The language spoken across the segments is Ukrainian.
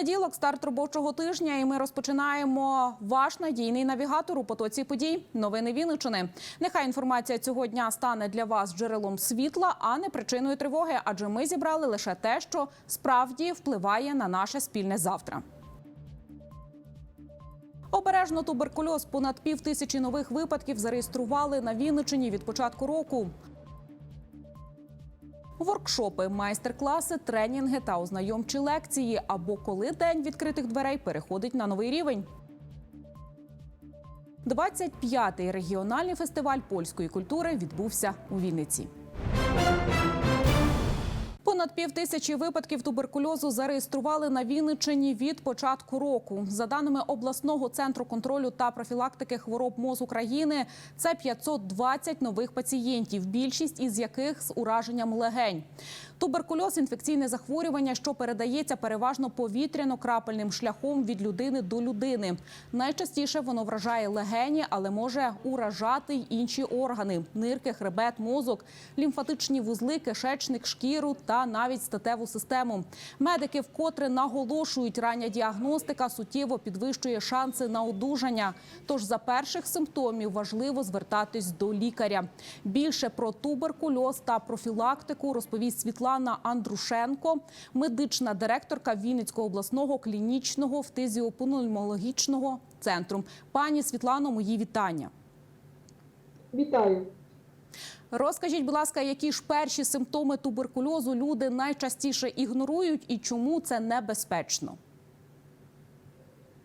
Понеділок, старт робочого тижня, і ми розпочинаємо ваш надійний навігатор у потоці подій. Новини Вінничини. Нехай інформація цього дня стане для вас джерелом світла, а не причиною тривоги, адже ми зібрали лише те, що справді впливає на наше спільне завтра. Обережно туберкульоз понад пів тисячі нових випадків зареєстрували на Вінничині від початку року. Воркшопи, майстер-класи, тренінги та ознайомчі лекції або коли день відкритих дверей переходить на новий рівень. 25-й регіональний фестиваль польської культури відбувся у Вінниці. Понад пів тисячі випадків туберкульозу зареєстрували на Вінниччині від початку року. За даними обласного центру контролю та профілактики хвороб МОЗ України, це 520 нових пацієнтів, більшість із яких з ураженням легень. Туберкульоз інфекційне захворювання, що передається переважно повітряно-крапельним шляхом від людини до людини. Найчастіше воно вражає легені, але може уражати й інші органи: нирки, хребет, мозок, лімфатичні вузли, кишечник, шкіру та навіть статеву систему. Медики вкотре наголошують, рання діагностика суттєво підвищує шанси на одужання. Тож за перших симптомів важливо звертатись до лікаря. Більше про туберкульоз та профілактику розповість Світлана Андрушенко, медична директорка Вінницького обласного клінічного фтизіопульмонологічного центру. Пані Світлано, мої вітання. Вітаю. Розкажіть, будь ласка, які ж перші симптоми туберкульозу люди найчастіше ігнорують і чому це небезпечно?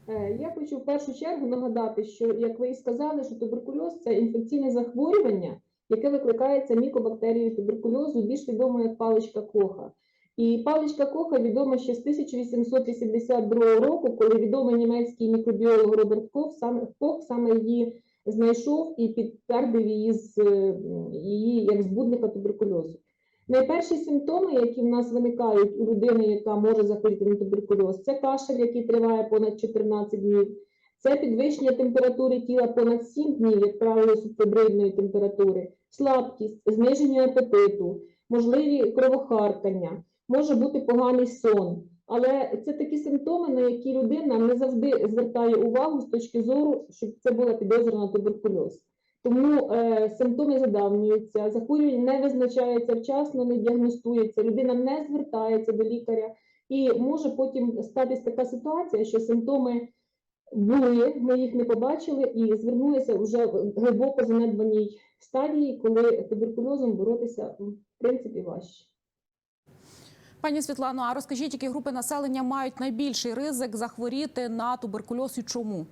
Е, Я хочу в першу чергу нагадати, що як ви і сказали, що туберкульоз це інфекційне захворювання, яке викликається мікобактерією туберкульозу, більш відомо як паличка Коха. І паличка Коха відома ще з 1882 року, коли відомий німецький мікробіолог Роберт Кох саме Кох саме її знайшов і підтвердив її з е, її як збудника туберкульозу. Найперші симптоми, які в нас виникають у людини, яка може захворіти на туберкульоз, це кашель, який триває понад 14 днів, це підвищення температури тіла понад 7 днів, як правило, субфебрильної температури, слабкість, зниження апетиту, можливі кровохаркання, може бути поганий сон. Але це такі симптоми, на які людина не завжди звертає увагу з точки зору, щоб це була підозра на туберкульоз. Тому е, симптоми задавнюються, захворювання не визначається вчасно, не діагностується, людина не звертається до лікаря, і може потім статись така ситуація, що симптоми були, ми їх не побачили, і звернулися вже в глибоко занедбаній стадії, коли туберкульозом боротися в принципі важче. Пані Світлано, а розкажіть, які групи населення мають найбільший ризик захворіти на туберкульоз і чому?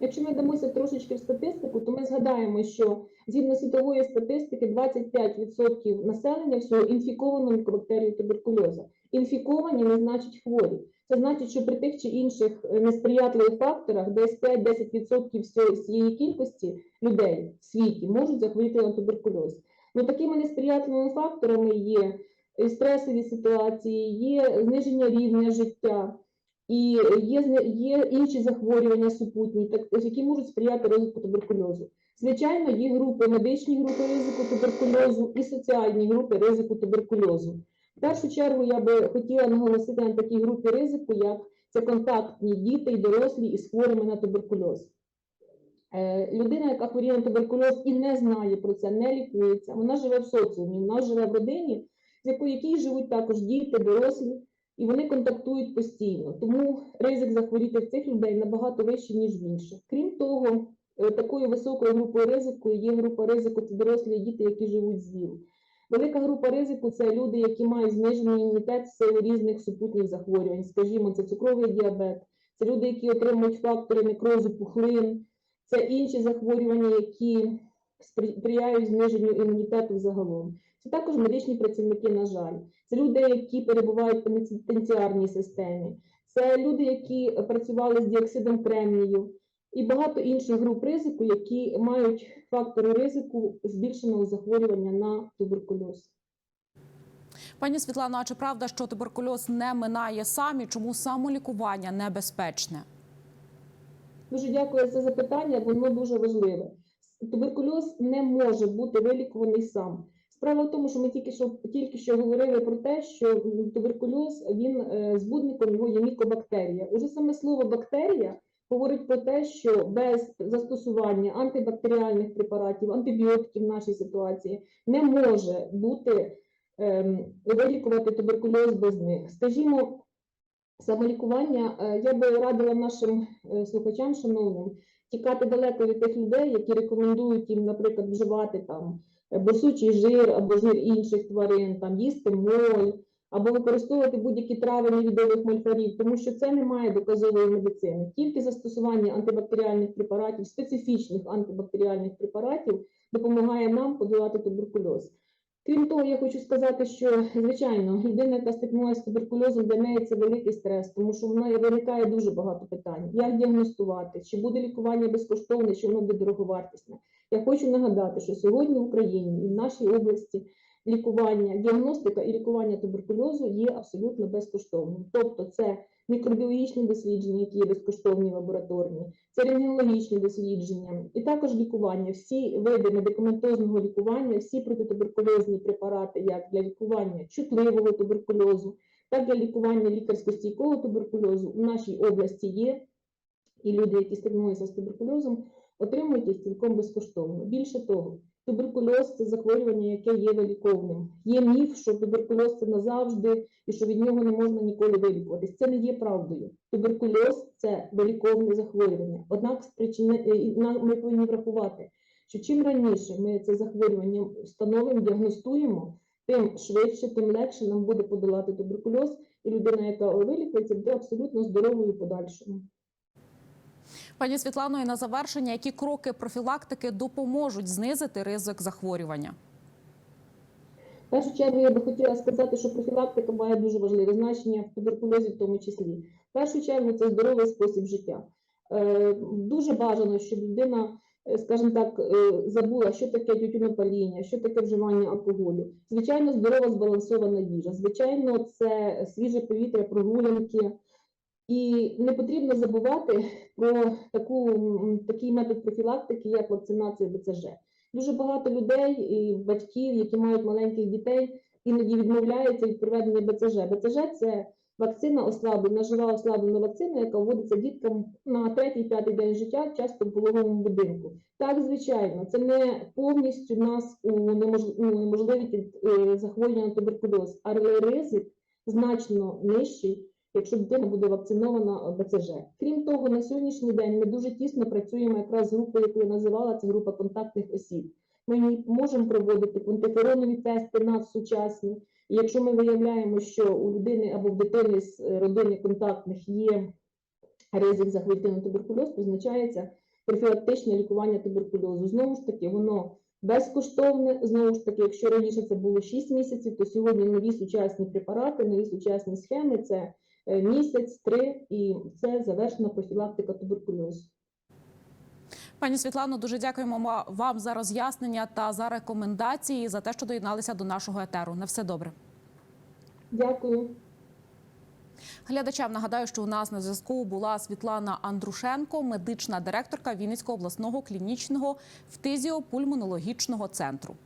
Якщо ми дамося трошечки в статистику, то ми згадаємо, що згідно світової статистики 25% населення всього інфіковано мікобактерією туберкульозу. Інфіковані не значить хворі. Це значить, що при тих чи інших е, несприятливих факторах десь 5-10% всього- всієї кількості людей в світі можуть захворіти на туберкульоз. Ну такими несприятливими факторами є стресові ситуації, є зниження рівня життя. І є, є інші захворювання супутні, так, які можуть сприяти розвитку туберкульозу. Звичайно, є групи, медичні групи ризику туберкульозу і соціальні групи ризику туберкульозу. В першу чергу я би хотіла наголосити на такій групі ризику, як це контактні діти і дорослі із хворими на туберкульоз. Е, Людина, яка хворіє на туберкульоз і не знає про це, не лікується, вона живе в соціумі, вона живе в родині, з якій живуть також діти, дорослі, і вони контактують постійно. Тому ризик захворіти в цих людей набагато вищий, ніж в інших. Крім того, е, такою високою групою ризику є група ризику це дорослі діти, які живуть з ВІЛ. Велика група ризику це люди, які мають знижений імунітет в силу різних супутніх захворювань. Скажімо, це цукровий діабет, це люди, які отримують фактори некрозу пухлин, це інші захворювання, які сприяють зниженню імунітету загалом. Це також медичні працівники, на жаль. Це люди, які перебувають в пенітенціарній системі. Це люди, які працювали з діоксидом кремнію, і багато інших груп ризику, які мають фактори ризику збільшеного захворювання на туберкульоз. Пані Світлано, а чи правда, що туберкульоз не минає сам і чому самолікування небезпечне? Дуже дякую за запитання, воно дуже важливе. Туберкульоз не може бути вилікуваний сам. Справа в тому, що ми тільки що тільки що говорили про те, що туберкульоз він е, збудником його є мікобактерія. Уже саме слово бактерія говорить про те, що без застосування антибактеріальних препаратів, антибіотиків в нашій ситуації не може бути ем, вилікувати туберкульоз без них. Скажімо, самолікування е, я би радила нашим е, слухачам, шановним, тікати далеко від тих людей, які рекомендують їм, наприклад, вживати там е, борсучий жир або жир інших тварин, там їсти моль, або використовувати будь-які трави невідомих мольфарів, тому що це не має доказової медицини. Тільки застосування антибактеріальних препаратів, специфічних антибактеріальних препаратів допомагає нам подолати туберкульоз. Крім того, я хочу сказати, що звичайно людина, яка стикнулася з туберкульозом, для неї це великий стрес, тому що в неї виникає дуже багато питань: як діагностувати, чи буде лікування безкоштовне, чи воно буде дороговартісне. Я хочу нагадати, що сьогодні в Україні і в нашій області лікування, діагностика і лікування туберкульозу є абсолютно безкоштовним. Тобто, це мікробіологічні дослідження, які є безкоштовні лабораторні, це рентгенологічні дослідження, і також лікування. Всі види медикаментозного лікування, всі протитуберкульозні препарати, як для лікування чутливого туберкульозу, так для лікування лікарсько-стійкого туберкульозу в нашій області є. І люди, які стикнулися з туберкульозом, отримують їх цілком безкоштовно. Більше того, туберкульоз це захворювання, яке є виліковним. Є міф, що туберкульоз це назавжди і що від нього не можна ніколи вилікуватись. Це не є правдою. Туберкульоз це виліковне захворювання. Однак е, ми повинні врахувати, що чим раніше ми це захворювання встановимо, діагностуємо, тим швидше, тим легше нам буде подолати туберкульоз, і людина, яка вилікується, буде абсолютно здоровою подальшому. Пані Світлано, і на завершення, які кроки профілактики допоможуть знизити ризик захворювання? В першу чергу я би хотіла сказати, що профілактика має дуже важливе значення в туберкульозі, в тому числі. В першу чергу це здоровий спосіб життя. Е, Дуже бажано, щоб людина, е, скажімо так, е, забула, що таке тютюнопаління, що таке вживання алкоголю. Звичайно, здорова збалансована їжа. Звичайно, це свіже повітря, прогулянки. І не потрібно забувати про таку, такий метод профілактики, як вакцинація БЦЖ. Дуже багато людей і батьків, які мають маленьких дітей, іноді відмовляються від проведення БЦЖ. БЦЖ це вакцина ослаблена, жива ослаблена вакцина, яка вводиться діткам на третій-п'ятий день життя, часто в пологовому будинку. Так, звичайно, це не повністю нас унемож- унеможливить від е, захворювання на туберкульоз, але ризик значно нижчий, якщо дитина буде вакцинована БЦЖ. Крім того, на сьогоднішній день ми дуже тісно працюємо якраз з групою, яку я називала, це група контактних осіб. Ми можемо проводити квантиферонові тести надсучасні. І якщо ми виявляємо, що у людини або в дитини з е, родини контактних є ризик захворіти на туберкульоз, призначається профілактичне лікування туберкульозу. Знову ж таки, воно безкоштовне. Знову ж таки, якщо раніше це було 6 місяців, то сьогодні нові сучасні препарати, нові сучасні схеми це е, місяць, три, і це завершена профілактика туберкульозу. Пані Світлано, дуже дякуємо вам за роз'яснення та за рекомендації за те, що доєдналися до нашого етеру. На все добре. Дякую. Глядачам нагадаю, що у нас на зв'язку була Світлана Андрушенко, медична директорка Вінницького обласного клінічного фтизіопульмонологічного центру.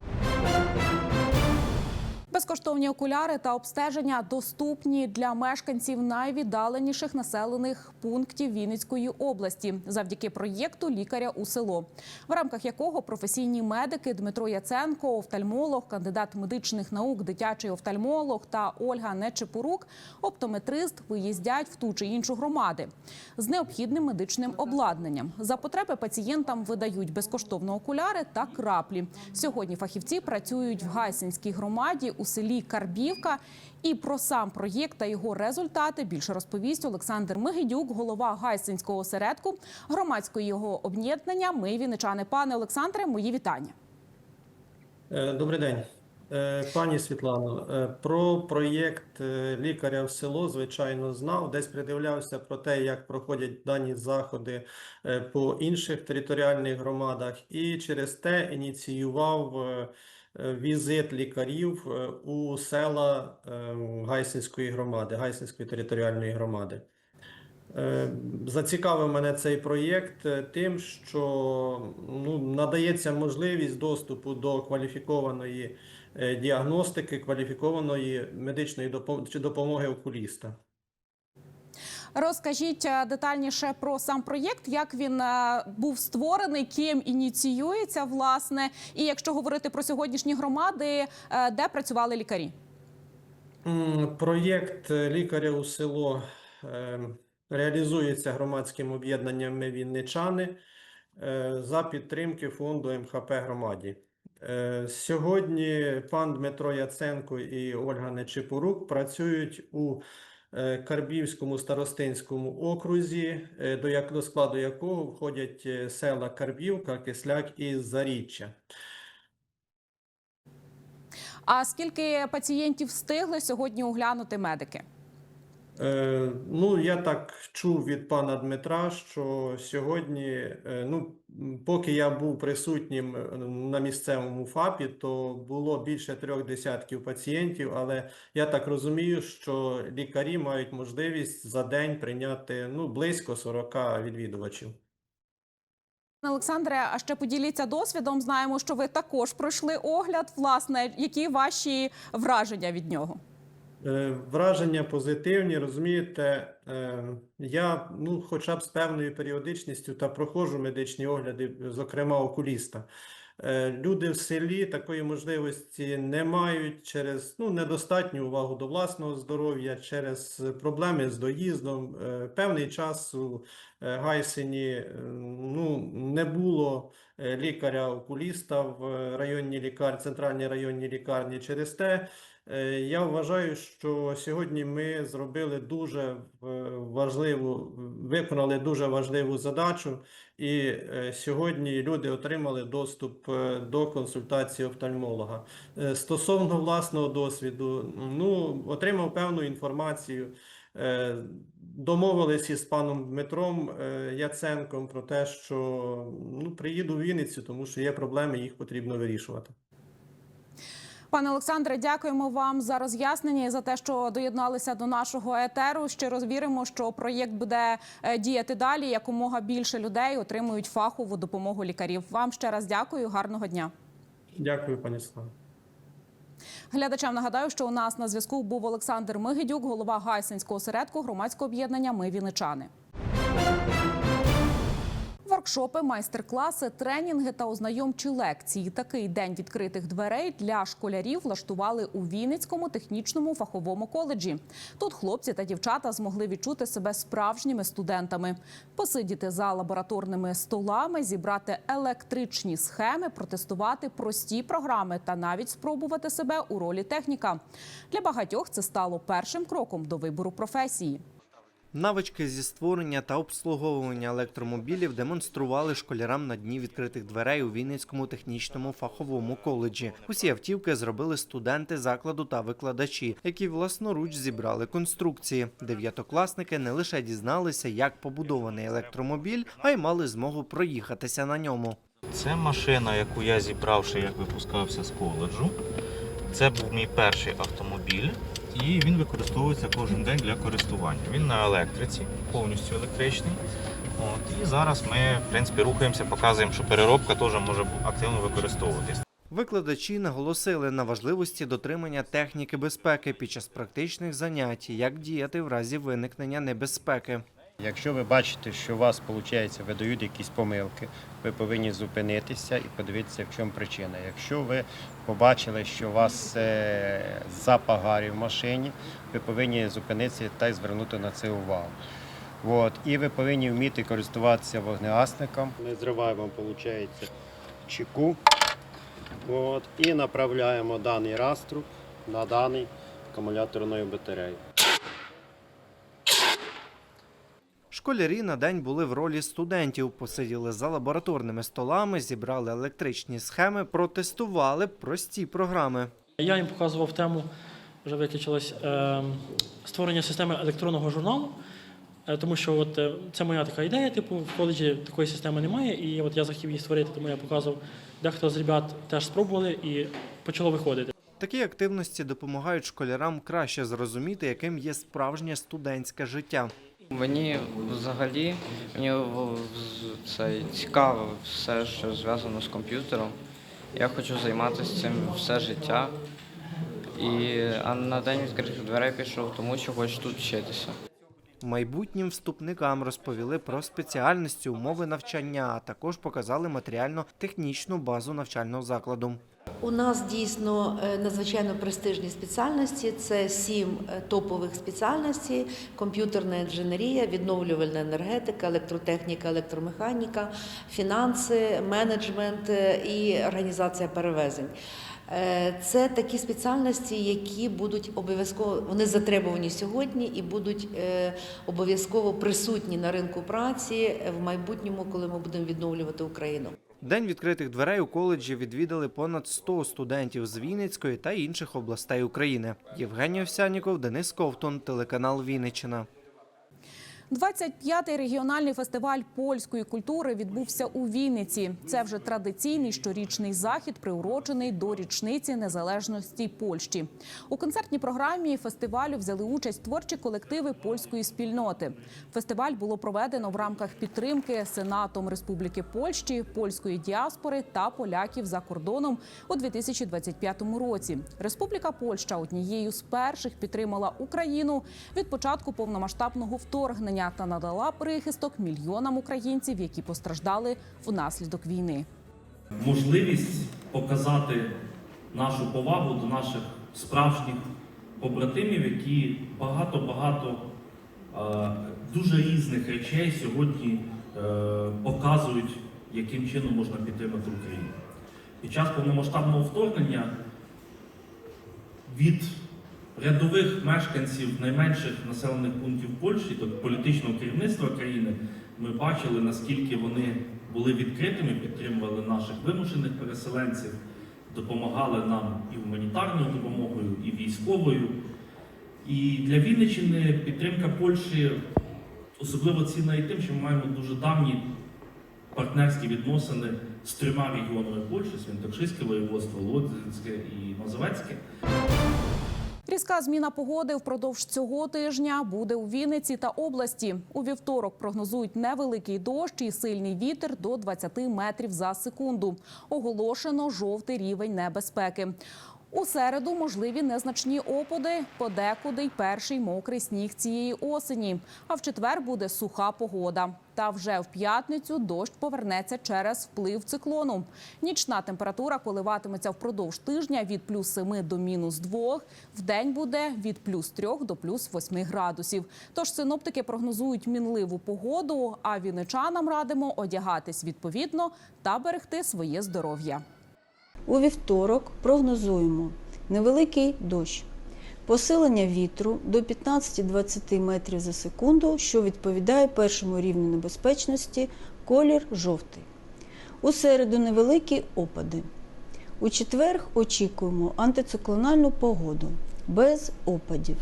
Безкоштовні окуляри та обстеження доступні для мешканців найвіддаленіших населених пунктів Вінницької області завдяки проєкту Лікаря у село, в рамках якого професійні медики Дмитро Яценко, офтальмолог, кандидат медичних наук, дитячий офтальмолог та Ольга Нечепорук, оптометрист, виїздять в ту чи іншу громади з необхідним медичним обладнанням. За потреби пацієнтам видають безкоштовно окуляри та краплі. Сьогодні фахівці працюють в Гайсинській громаді у селі Карбівка. І про сам проєкт та його результати більше розповість Олександр Мигидюк, голова Гайсинського осередку громадського його об'єднання. Ми віничани. Пане Олександре, мої вітання. Е, Добрий день. Е, Пані Світлано, е, про проєкт лікаря в село, звичайно, знав. Десь придивлявся про те, як проходять дані заходи по інших територіальних громадах, і через те ініціював візит лікарів е, у села е, Гайсинської громади, Гайсинської територіальної громади. Е, Зацікавив мене цей проєкт е, тим, що ну, надається можливість доступу до кваліфікованої е, діагностики кваліфікованої медичної допом- чи допомоги окуліста. Розкажіть е, детальніше про сам проєкт, як він е, був створений, ким ініціюється, власне, і якщо говорити про сьогоднішні громади, е, де працювали лікарі. Проєкт лікаря у село реалізується громадським об'єднанням Вінничани» за підтримки фонду МХП громаді. Сьогодні пан Дмитро Яценко і Ольга Нечипорук працюють у Карбівському старостинському окрузі, е, до як- до складу якого входять е, села Карбівка, Кисляк і Заріччя. А скільки пацієнтів встигли сьогодні оглянути медики? Е, ну, я так чув від пана Дмитра, що сьогодні, е, ну, поки я був присутнім е, на місцевому ФАПі, то було більше трьох десятків пацієнтів, але я так розумію, що лікарі мають можливість за день прийняти ну, близько 40 відвідувачів. Олександре, а ще поділіться досвідом. Знаємо, що ви також пройшли огляд. Власне, які ваші враження від нього? Е, Враження позитивні, розумієте, е, я ну, хоча б з певною періодичністю та проходжу медичні огляди, зокрема окуліста. Е, Люди в селі такої можливості не мають через ну, недостатню увагу до власного здоров'я, через проблеми з доїздом. Певний час Гайсині е, ну, не було е, лікаря-окуліста в е, районній лікарні, центральній районній лікарні. Через те Е, Я вважаю, що сьогодні ми зробили дуже е, важливу, виконали дуже важливу задачу, і е, сьогодні люди отримали доступ е, до консультації офтальмолога. Е, Стосовно власного досвіду, ну, отримав певну інформацію. Домовились із паном Дмитром е, Яценком про те, що ну, приїду в Вінницю, тому що є проблеми, їх потрібно вирішувати. Пане Олександре, дякуємо вам за роз'яснення і за те, що доєдналися до нашого етеру. Щиро віримо, що проєкт буде е, діяти далі. Якомога більше людей отримують фахову допомогу лікарів. Вам ще раз дякую. Гарного дня. Дякую, пані Слава. Глядачам нагадаю, що у нас на зв'язку був Олександр Мигидюк, голова Гайсинського осередку громадського об'єднання Ми Вінничани. Воркшопи, майстер-класи, тренінги та ознайомчі лекції. Такий день відкритих дверей для школярів влаштували у Вінницькому технічному фаховому коледжі. Тут хлопці та дівчата змогли відчути себе справжніми студентами, посидіти за лабораторними столами, зібрати електричні схеми, протестувати прості програми та навіть спробувати себе у ролі техніка. Для багатьох це стало першим кроком до вибору професії. Навички зі створення та обслуговування електромобілів демонстрували школярам на дні відкритих дверей у Вінницькому технічному фаховому коледжі. Усі автівки зробили студенти закладу та викладачі, які власноруч зібрали конструкції. Дев'ятокласники не лише дізналися, як побудований електромобіль, а й мали змогу проїхатися на ньому. Це машина, яку я зібрав, ще як випускався з коледжу. Це був мій перший автомобіль, і він використовується кожен день для користування. Він на електриці, повністю електричний. От, і зараз ми, в принципі, рухаємося, показуємо, що переробка теж може активно використовуватись. Викладачі наголосили на важливості дотримання техніки безпеки під час практичних занять, як діяти в разі виникнення небезпеки. Якщо ви бачите, що у вас виходить, видають якісь помилки, ви повинні зупинитися і подивитися, в чому причина. Якщо ви побачили, що у вас е, запах гарі в машині, ви повинні зупинитися та й звернути на це увагу. От. І ви повинні вміти користуватися вогнегасником. Ми зриваємо, виходить, чеку От. і направляємо даний раструб на даний акумуляторною батарею. Школярі на день були в ролі студентів, посиділи за лабораторними столами, зібрали електричні схеми, протестували прості програми. Я їм показував тему, вже виключилось, е, створення системи електронного журналу, е, тому що от, е, це моя така ідея, типу, в коледжі такої системи немає, і от я захотів її створити, тому я показував. Дехто з ребят теж спробували і почало виходити. Такі активності допомагають школярам краще зрозуміти, яким є справжнє студентське життя. Мені взагалі мені це цікаво все, що зв'язано з комп'ютером. Я хочу займатися цим все життя. І, а на день відкритих дверей пішов, тому що хочу тут вчитися. Майбутнім вступникам розповіли про спеціальності, умови навчання, а також показали матеріально-технічну базу навчального закладу. У нас дійсно е, надзвичайно престижні спеціальності. Це сім е, топових спеціальностей: комп'ютерна інженерія, відновлювальна енергетика, електротехніка, електромеханіка, фінанси, менеджмент е, і організація перевезень. Це такі спеціальності, які будуть обов'язково вони затребувані сьогодні і будуть обов'язково присутні на ринку праці в майбутньому, коли ми будемо відновлювати Україну. День відкритих дверей у коледжі відвідали понад 100 студентів з Вінницької та інших областей України. Євгеній Овсяніков, Денис Ковтун, телеканал Вінниччина. 25-й регіональний фестиваль польської культури відбувся у Вінниці. Це вже традиційний щорічний захід, приурочений до річниці незалежності Польщі. У концертній програмі фестивалю взяли участь творчі колективи польської спільноти. Фестиваль було проведено в рамках підтримки Сенатом Республіки Польщі, польської діаспори та поляків за кордоном у 2025 році. Республіка Польща однією з перших підтримала Україну від початку повномасштабного вторгнення та надала прихисток мільйонам українців, які постраждали внаслідок війни. можливість показати нашу повагу до наших справжніх побратимів, які багато-багато е, дуже різних речей сьогодні е, показують, яким чином можна підтримати Україну. Під час повномасштабного вторгнення від рядових мешканців найменших населених пунктів Польщі, тобто політичного керівництва країни, ми бачили, наскільки вони були відкритими, підтримували наших вимушених переселенців, допомагали нам і гуманітарною допомогою, і військовою. І для Вінниччини підтримка Польщі особливо цінна і тим, що ми маємо дуже давні партнерські відносини з трьома регіонами Польщі: Святошинське воєводство, Лодзинське і Мазовецьке. Різка зміна погоди впродовж цього тижня буде у Вінниці та області. У вівторок прогнозують невеликий дощ і сильний вітер до 20 метрів за секунду. Оголошено жовтий рівень небезпеки. У середу можливі незначні опади, подекуди й перший мокрий сніг цієї осені. А в четвер буде суха погода. Та вже в п'ятницю дощ повернеться через вплив циклону. Нічна температура коливатиметься впродовж тижня від плюс 7 до мінус 2. В день буде від плюс 3 до плюс 8 градусів. Тож синоптики прогнозують мінливу погоду, а вінничанам радимо одягатись відповідно та берегти своє здоров'я. У вівторок прогнозуємо невеликий дощ, посилення вітру до 15-20 метрів за секунду, що відповідає першому рівню небезпечності, колір жовтий. У середу невеликі опади. У четвер очікуємо антициклональну погоду без опадів.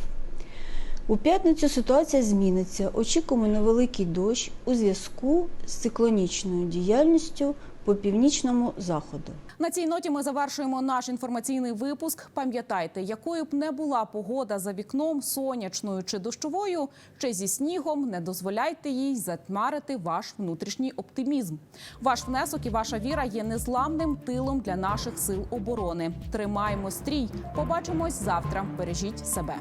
У п'ятницю ситуація зміниться. Очікуємо невеликий дощ у зв'язку з циклонічною діяльністю по північному заходу. На цій ноті ми завершуємо наш інформаційний випуск. Пам'ятайте, якою б не була погода за вікном, сонячною чи дощовою, чи зі снігом, не дозволяйте їй затьмарити ваш внутрішній оптимізм. Ваш внесок і ваша віра є незламним тилом для наших сил оборони. Тримаємо стрій. Побачимось завтра. Бережіть себе.